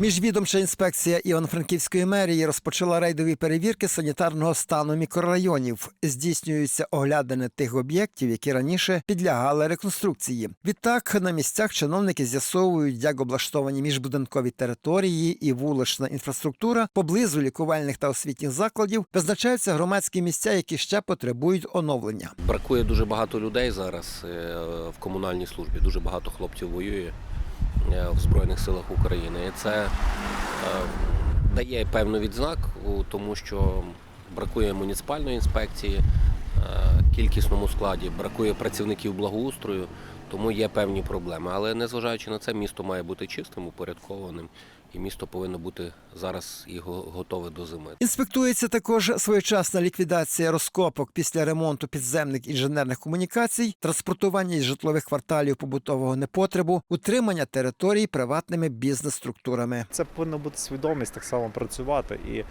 Міжвідомча інспекція Івано-Франківської мерії розпочала рейдові перевірки санітарного стану мікрорайонів. Здійснюються оглядини тих об'єктів, які раніше підлягали реконструкції. Відтак на місцях чиновники з'ясовують, як облаштовані міжбудинкові території і вулична інфраструктура поблизу лікувальних та освітніх закладів визначаються громадські місця, які ще потребують оновлення. Бракує дуже багато людей зараз е, в комунальній службі. Дуже багато хлопців воює в Збройних силах України. І це е, дає певну відзнаку, тому що бракує муніципальної інспекції, е, кількісному складі, бракує працівників благоустрою, тому є певні проблеми. Але незважаючи на це, місто має бути чистим, упорядкованим, і місто повинно бути зараз і готове до зими. Інспектується також своєчасна ліквідація розкопок після ремонту підземних інженерних комунікацій, транспортування із житлових кварталів побутового непотребу, утримання територій приватними бізнес-структурами. Це повинна бути свідомість так само працювати. І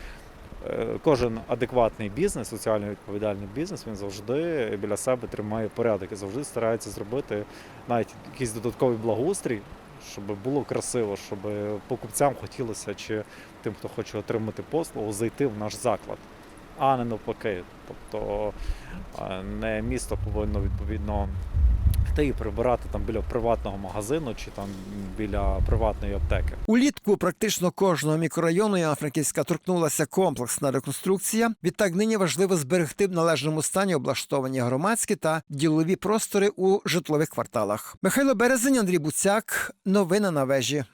кожен адекватний бізнес, соціально відповідальний бізнес, він завжди біля себе тримає порядок і завжди старається зробити навіть якийсь додатковий благоустрій, щоб було красиво, щоб покупцям хотілося чи тим, хто хоче отримати послугу, зайти в наш заклад, а не навпаки. Тобто е, не місто повинно відповідно йти і прибирати там біля приватного магазину чи там біля приватної аптеки. Улітку практично кожного мікрорайону Івано-Франківська торкнулася комплексна реконструкція. Відтак нині важливо зберегти в належному стані облаштовані громадські та ділові простори у житлових кварталах. Михайло Березень, Андрій Буцяк. Новини на вежі.